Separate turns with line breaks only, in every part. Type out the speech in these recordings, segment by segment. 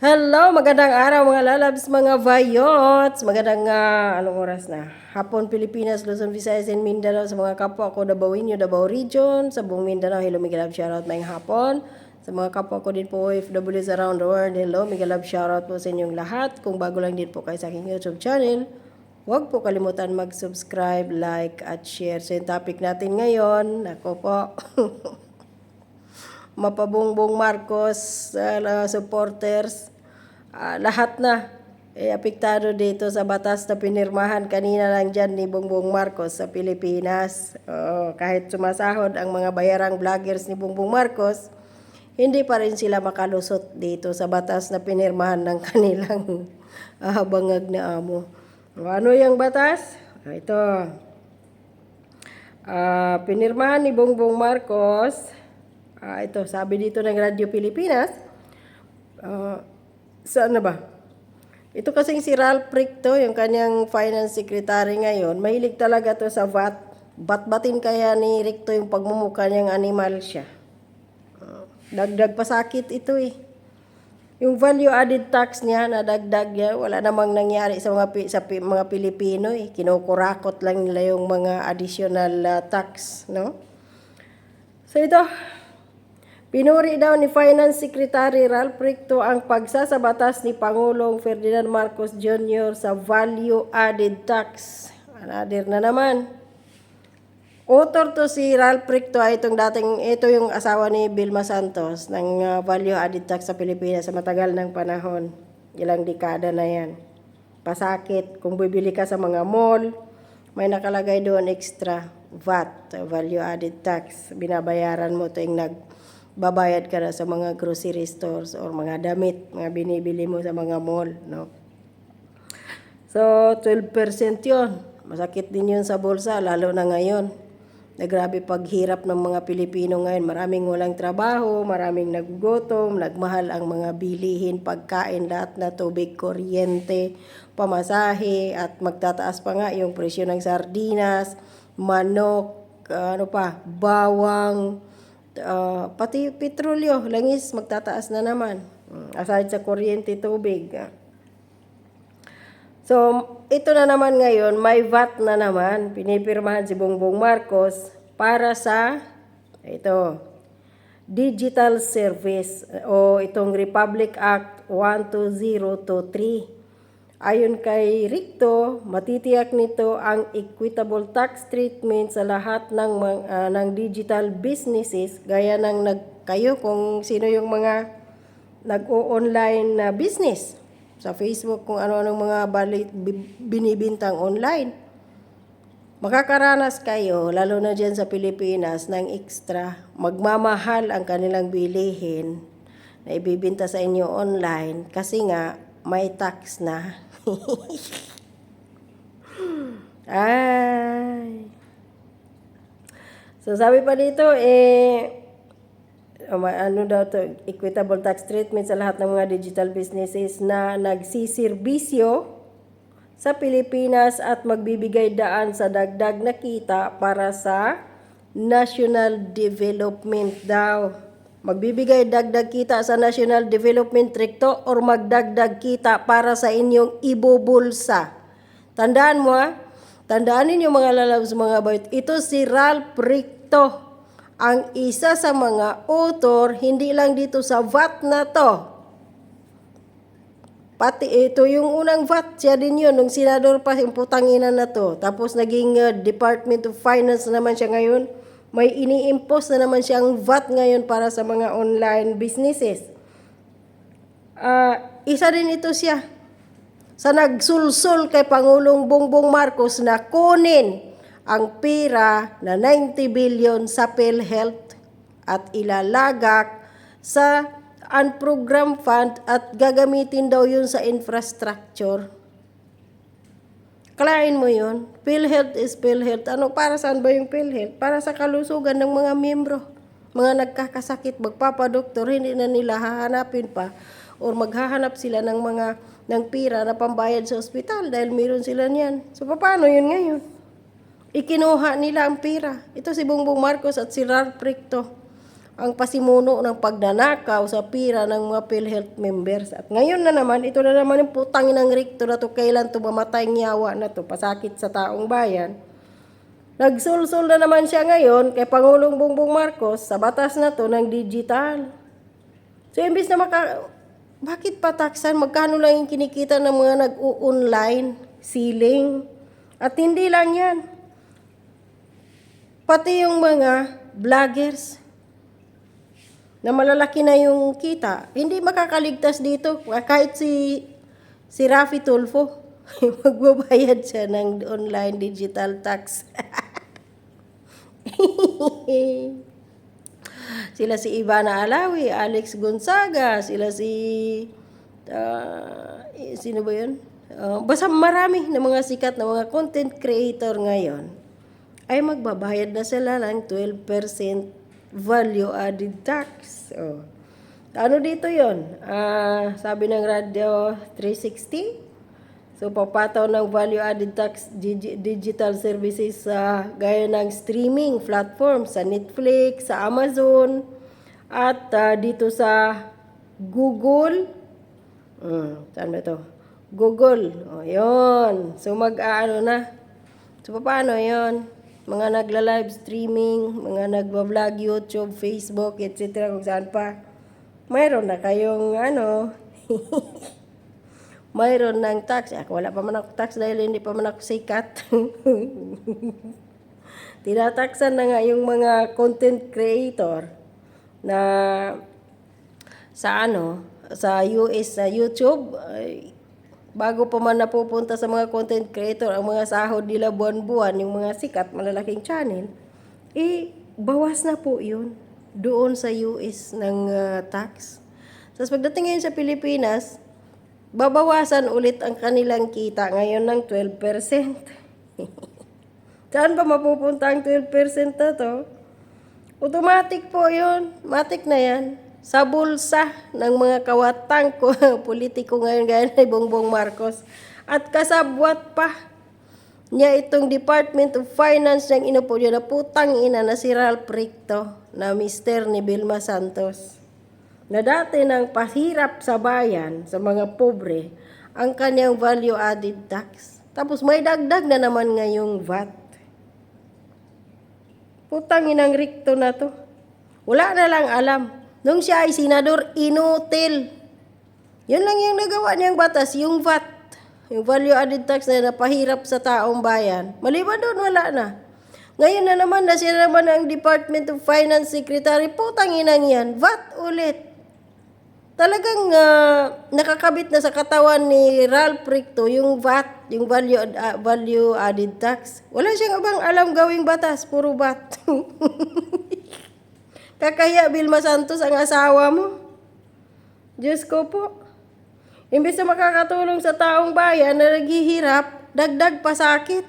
Hello, magandang araw mga lalabs, mga vayots. Magandang ah, anong oras na? Hapon, Pilipinas, Luzon, Visayas, and Mindanao sa mga kapwa ko Dabawenyo, Davao Region, sa buong Mindanao. Hello, Miguel Love, shoutout maayong hapon. Sa mga kapwa ko din po OFWs around the world, hello, Miguel Love, shoutout po sa inyong lahat. Kung bago lang din po kayo sa aking YouTube channel, huwag po kalimutan mag-subscribe, like, at share. So yung topic natin ngayon, ako po, mapabongbong Marcos uh, supporters, ah, lahat na eh, apektado dito sa batas na pinirmahan kanina lang dyan ni Bongbong Marcos sa Pilipinas. Oo, kahit sumasahod ang mga bayarang vloggers ni Bongbong Marcos, hindi pa rin sila makalusot dito sa batas na pinirmahan ng kanilang ah, bangag na amo. Ano yung batas? Ito. Ah, pinirmahan ni Bongbong Marcos Ah, ito, sabi dito ng Radyo Pilipinas. Ah, saan na ba? Ito kasing si Ralph Ricto, yung kanyang finance secretary ngayon, mahilig talaga to sa VAT. Bat-batin kaya ni Ricto yung pagmumukha niyang animal siya. Ah, dagdag pasakit ito eh. Yung value added tax niya na dagdag niya, wala namang nangyari sa mga sa mga Pilipino eh. Kinukurakot lang nila yung mga additional ah, tax, no? So ito, Pinuri daw ni Finance Secretary Ralph Ricto ang pagsasabatas ni Pangulong Ferdinand Marcos Jr. sa Value Added Tax. Another na naman. Author to si Ralph Ricto ay itong dating, ito yung asawa ni Vilma Santos ng uh, Value Added Tax sa Pilipinas sa matagal ng panahon. Ilang dekada na yan. Pasakit. Kung bibili ka sa mga mall, may nakalagay doon extra VAT, uh, Value Added Tax. Binabayaran mo tuwing nagbabayad ka na sa mga grocery stores or mga damit, mga binibili mo sa mga mall, no? So, 12% yon. Masakit din yun sa bulsa, lalo na ngayon. Na grabe paghirap ng mga Pilipino ngayon. Maraming walang trabaho, maraming nagugutom, nagmahal ang mga bilihin, pagkain, lahat na tubig, kuryente, pamasahe, at magtataas pa nga yung presyo ng sardinas, manok, ano pa, bawang, ah, pati petrolyo, langis, magtataas na naman. Mm, Aside sa kuryente, tubig. So, ito na naman ngayon, may VAT na naman, pinipirmahan si Bongbong Marcos para sa, ito, digital service o itong Republic Act 12023. Ayon kay Ricto, matitiyak nito ang equitable tax treatment sa lahat ng ah, ng digital businesses gaya ng nag kayo kung sino yung mga nag-o-online na business sa Facebook kung ano-anong mga balit bi- binibintang online. Makakaranas kayo, lalo na dyan sa Pilipinas, ng extra. Magmamahal ang kanilang bilihin na ibibinta sa inyo online kasi nga may tax na. Ay. So sabi pa dito, eh, um, ano daw to, equitable tax treatment sa lahat ng mga digital businesses na nagsisirbisyo sa Pilipinas at magbibigay daan sa dagdag na kita para sa national development daw. Magbibigay dagdag kita sa national development recto or magdagdag kita para sa inyong ibubulsa. Tandaan mo ha, tandaan ninyo mga lalabs mga bayot, ito si Ralph Ricto ang isa sa mga author, hindi lang dito sa VAT na to. Pati ito yung unang VAT, siya din yun, nung senador pa yung putangina na to. Tapos naging uh, Department of Finance naman siya ngayon. May ini-impose na naman siyang VAT ngayon para sa mga online businesses. Ah, isa din ito siya sa nagsulsul kay Pangulong Bongbong Marcos na kunin ang pera na 90 billion sa PhilHealth at ilalagak sa unprogrammed fund at gagamitin daw yun sa infrastructure. Kalain mo yun. PhilHealth is PhilHealth. Ano, para saan ba yung PhilHealth? Para sa kalusugan ng mga miyembro. Mga nagkakasakit, magpapadoktor, hindi na nila hahanapin pa or maghahanap sila ng mga ng pira na pambayad sa ospital dahil meron sila niyan. So, paano yun ngayon? Ikinuha nila ang pira. Ito si Bongbong Marcos at si Ralph Ricto. Ang pasimuno ng pagnanakaw sa pira ng mga PhilHealth members. At ngayon na naman, ito na naman yung putang ng rekto na to, kailan to mamatay ng yawa na to, pasakit sa taong bayan. Nagsulsul na naman siya ngayon kay Pangulong Bongbong Marcos sa batas na to ng digital. So, imbis na maka... Bakit pataksan? Magkano lang yung kinikita ng mga nag-online, ceiling? At hindi lang yan. Pati yung mga vloggers na malalaki na yung kita, hindi makakaligtas dito. Kahit si, si Rafi Tulfo, magbabayad siya ng online digital tax. sila si Ivana Alawi, Alex Gonzaga, sila si eh, sino ba 'yun? Ah, basta marami na mga sikat na mga content creator ngayon ay magbabayad na sila ng 12% value added tax. Oh. Ano dito 'yon? Ah, sabi ng Radio 360, So, papataw ng value-added tax digi- digital services sa gaya ng streaming platform sa Netflix, sa Amazon, at ah, dito sa Google. Hmm, saan ba ito? Google. O, yun. So, mag-ano na. So, paano yon Mga nagla-live streaming, mga nagba-vlog, YouTube, Facebook, etc. kung saan pa. Mayroon na kayong ano, mayroon ng tax. Ako wala pa man ako tax dahil hindi pa man ako sikat. Tinataksan na nga yung mga content creator na sa ano, sa US, sa YouTube, bago pa man napupunta sa mga content creator, ang mga sahod nila buwan-buwan, yung mga sikat, malalaking channel, eh, bawas na po yun doon sa US ng ah, tax. Tapos pagdating ngayon sa Pilipinas, babawasan ulit ang kanilang kita ngayon ng 12%. Saan ba mapupunta ang 12% na to? Automatic po yun. Matik na yan. Sa bulsa ng mga kawatang ko, politiko ngayon gaya ni Bongbong Marcos. At kasabwat pa niya itong Department of Finance niyang inupo na putang ina na si Ralph Ricto na mister ni Vilma Santos na dati nang pahirap sa bayan, sa mga pobre, ang kanyang value added tax. Tapos may dagdag na naman ngayong VAT. Putang inang rikto na to. Wala na lang alam. Nung siya ay senador, inutil. Yun lang yung nagawa niyang batas, yung VAT. Yung value added tax na napahirap sa taong bayan. Maliban doon, wala na. Ngayon na naman na siya naman ang Department of Finance Secretary, putang inang yan, VAT ulit. Talagang ah, nakakabit na sa katawan ni Ralph Ricto yung VAT, yung value, ah, value added tax. Wala siyang abang alam gawing batas, puro VAT. Kakaya Vilma Santos ang asawa mo. Diyos ko po. Imbes na makakatulong sa taong bayan na naghihirap, dagdag pa sakit.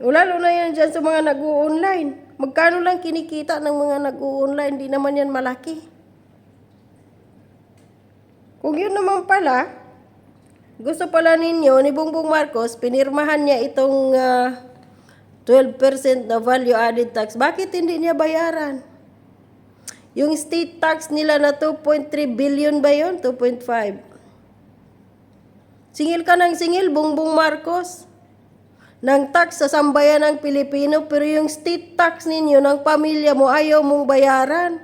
Lalo na yan dyan sa mga nag-online. Magkano lang kinikita ng mga nag-online, di naman yan malaki. Kung yun naman pala, gusto pala ninyo ni Bongbong Marcos, pinirmahan niya itong ah, 12% na value added tax. Bakit hindi niya bayaran? Yung state tax nila na 2.3 billion ba yun? 2.5. Singil ka ng singil, Bongbong Marcos. Ng tax sa sambayan ng Pilipino, pero yung state tax ninyo ng pamilya mo ayaw mong bayaran.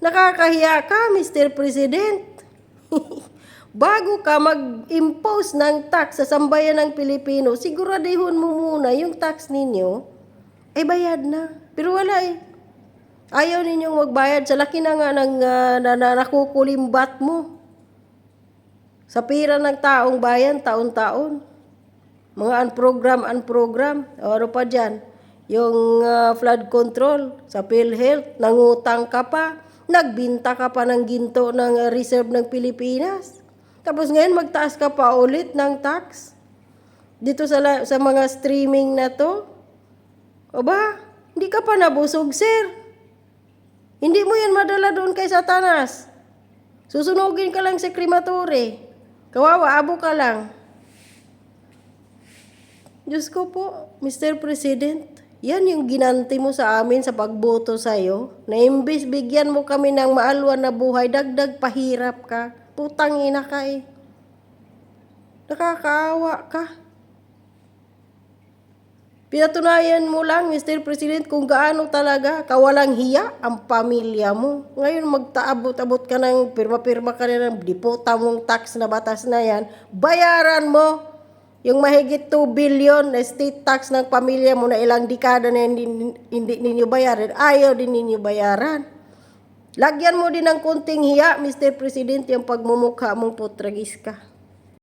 Nakakahiya ka, Mr. President. Bago ka mag-impose ng tax sa sambayan ng Pilipino, siguradihon mo muna yung tax ninyo, ay bayad na. Pero wala eh. Ayaw ninyong magbayad sa laki na nga ng ah, na, na, nakukulimbat mo. Sa pira ng taong bayan, taon-taon. Mga unprogram, unprogram. O ano pa dyan? Yung ah, flood control sa PhilHealth, nangutang ka pa. Nagbinta ka pa ng ginto ng ah, reserve ng Pilipinas. Tapos ngayon magtaas ka pa ulit ng tax. Dito sa, sa mga streaming na to. O ba, hindi ka pa nabusog, sir. Hindi mo yan madala doon kay Satanas. Susunugin ka lang sa krematory. Kawawa, abo ka lang. Diyos ko po, Mr. President, Yan yung ginanti mo sa amin sa pagboto sa'yo. Na imbis bigyan mo kami ng maalwan na buhay, dagdag pahirap ka. Putang ina ka eh. Nakakaawa ka. Pinatunayan mo lang, Mr. President, kung gaano talaga kawalang hiya ang pamilya mo. Ngayon, magtaabot-abot ka ng pirma-pirma ka na ng dipota mong tax na batas na yan. Bayaran mo yung mahigit 2 billion na state tax ng pamilya mo na ilang dekada na hindi, hindi ninyo bayaran. Ayaw din ninyo bayaran. Lagyan mo din ng kunting hiya, Mr. President, yung pagmumukha mong putragis ka.